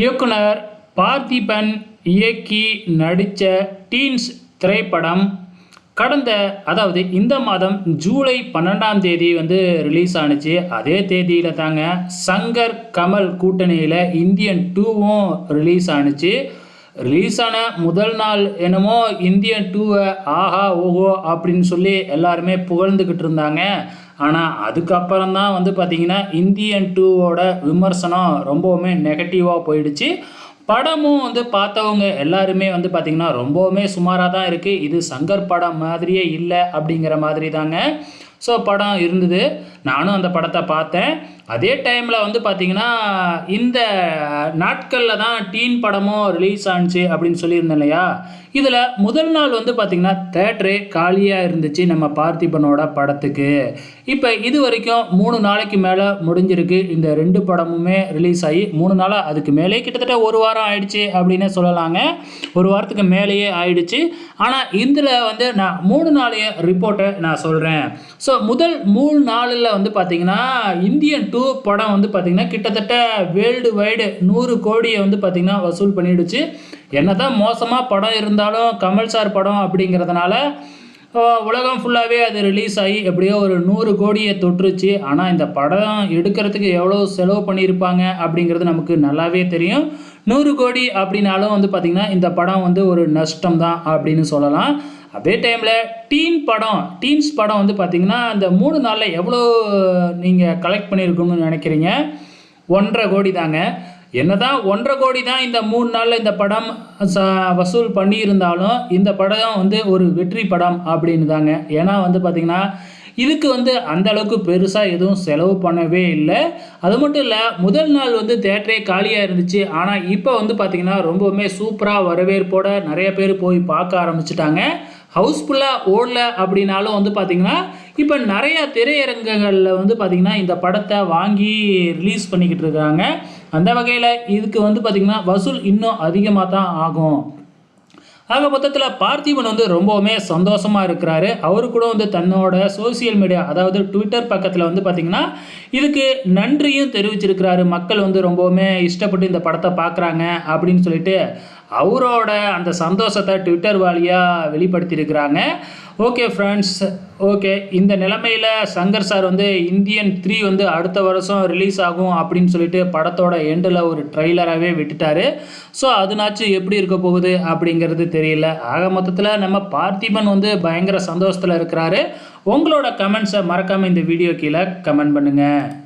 இயக்குனர் பார்த்திபன் இயக்கி நடித்த டீன்ஸ் திரைப்படம் கடந்த அதாவது இந்த மாதம் ஜூலை பன்னெண்டாம் தேதி வந்து ரிலீஸ் ஆனிச்சு. அதே தேதியில் தாங்க சங்கர் கமல் கூட்டணியில் இந்தியன் டூவும் ரிலீஸ் ஆனிச்சு. ரிலீஸ் ஆன முதல் நாள் என்னமோ இந்தியன் டூவை ஆஹா ஓஹோ அப்படின்னு சொல்லி எல்லாருமே புகழ்ந்துக்கிட்டு இருந்தாங்க. ஆனால் அதுக்கப்புறம் தான் வந்து பார்த்திங்கன்னா இந்தியன் டூவோட விமர்சனம் ரொம்பவுமே நெகட்டிவாக போயிடுச்சு. படமும் வந்து பார்த்தவங்க எல்லாருமே வந்து பார்த்திங்கன்னா ரொம்பவுமே சுமாராக தான் இருக்குது இது சங்கர் படம் மாதிரியே இல்லை அப்படிங்கிற மாதிரி தாங்க ஸோ படம் இருந்தது. நானும் அந்த படத்தை பார்த்தேன். அதே டைமில் வந்து பார்த்திங்கன்னா இந்த நாட்களில் தான் டீன் படமும் ரிலீஸ் ஆணுச்சு அப்படின்னு சொல்லியிருந்தேன் இல்லையா? இதில் முதல் நாள் வந்து பார்த்திங்கன்னா தேட்டரே காலியாக இருந்துச்சு நம்ம பார்த்திபனோட படத்துக்கு. இப்போ இது வரைக்கும் மூணு நாளைக்கு மேலே முடிஞ்சிருக்கு. இந்த ரெண்டு படமுமே ரிலீஸ் ஆகி மூணு நாளாக அதுக்கு மேலே கிட்டத்தட்ட ஒரு வாரம் ஆயிடுச்சு அப்படின்னே சொல்லலாங்க. ஒரு வாரத்துக்கு மேலேயே ஆயிடுச்சு. ஆனால் இதில் வந்து நான் மூணு நாளைய ரிப்போர்ட்டை நான் சொல்கிறேன் ஸோ முதல் மூணு நாளில் வந்து பார்த்திங்கன்னா இந்தியன் டூ படம் வந்து பார்த்திங்கன்னா கிட்டத்தட்ட வேர்ல்டு வைடு நூறு கோடியை வந்து பார்த்திங்கன்னா வசூல் பண்ணிடுச்சு. என்ன தான் மோசமாக படம் இருந்தாலும் கமல் சார் படம் அப்படிங்கிறதுனால உலகம் ஃபுல்லாகவே அது ரிலீஸ் ஆகி எப்படியோ ஒரு நூறு கோடியை தொற்றுச்சு ஆனால் இந்த படம் எடுக்கிறதுக்கு எவ்வளோ செலவு பண்ணியிருப்பாங்க அப்படிங்கிறது நமக்கு நல்லாவே தெரியும். நூறு கோடி அப்படின்னாலும் வந்து பார்த்திங்கன்னா இந்த படம் வந்து ஒரு நஷ்டம் தான் அப்படின்னு சொல்லலாம். அதே டைமில் டீன் படம் டீன்ஸ் படம் வந்து பார்த்திங்கன்னா அந்த மூணு நாளில் எவ்வளோ நீங்கள் கலெக்ட் பண்ணியிருக்கணும்னு நினைக்கிறீங்க? ஒன்றரை கோடி தாங்க. என்னதான் ஒன்றரை கோடி தான் இந்த மூணு நாளில் இந்த படம் ச வசூல் பண்ணியிருந்தாலும் இந்த படம் வந்து ஒரு வெற்றி படம் அப்படின்னு தாங்க. ஏன்னா வந்து பார்த்திங்கன்னா இதுக்கு வந்து அந்த அளவுக்கு பெருசாக எதுவும் செலவு பண்ணவே இல்லை. அது மட்டும் இல்லை முதல் நாள் வந்து தேட்டரே காலியாக இருந்துச்சு. ஆனால் இப்போ வந்து பார்த்திங்கன்னா ரொம்பவுமே சூப்பராக வரவேற்போட நிறைய பேர் போய் பார்க்க ஆரம்பிச்சிட்டாங்க. ஹவுஸ்ஃபுல்லாக ஓடல அப்படின்னாலும் வந்து பார்த்திங்கன்னா இப்போ நிறையா திரையரங்குகளில் வந்து பார்த்திங்கன்னா இந்த படத்தை வாங்கி ரிலீஸ் பண்ணிக்கிட்டு இருக்காங்க. அந்த வகையில் இதுக்கு வந்து பார்த்திங்கன்னா வசூல் இன்னும் அதிகமாக தான் ஆகும். ஆக மொத்தத்தில் பார்த்திபன் வந்து ரொம்பவுமே சந்தோஷமாக இருக்கிறாரு. அவரு கூட வந்து தன்னோட சோஷியல் மீடியா அதாவது ட்விட்டர் பக்கத்தில் வந்து பார்த்திங்கன்னா இதுக்கு நன்றியும் தெரிவிச்சிருக்கிறாரு. மக்கள் வந்து ரொம்பவுமே இஷ்டப்பட்டு இந்த படத்தை பார்க்குறாங்க அப்படின்னு சொல்லிட்டு அவரோட அந்த சந்தோஷத்தை ட்விட்டர் வழியாக வெளிப்படுத்தியிருக்கிறாங்க. ஓகே ஃப்ரெண்ட்ஸ் ஓகே இந்த நிலமையில் சங்கர் சார் வந்து இந்தியன் த்ரீ வந்து அடுத்த வருஷம் ரிலீஸ் ஆகும் அப்படின்னு சொல்லிட்டு படத்தோட எண்டில் ஒரு ட்ரெய்லராகவே விட்டுட்டாரு. ஸோ அதுனாச்சும் எப்படி இருக்க போகுது அப்படிங்கிறது தெரியல. ஆக மொத்தத்தில் நம்ம பார்த்திபன் வந்து பயங்கர சந்தோஷத்தில் இருக்கிறாரு. உங்களோட கமெண்ட்ஸை மறக்காமல் இந்த வீடியோ கீழே கமெண்ட் பண்ணுங்கள்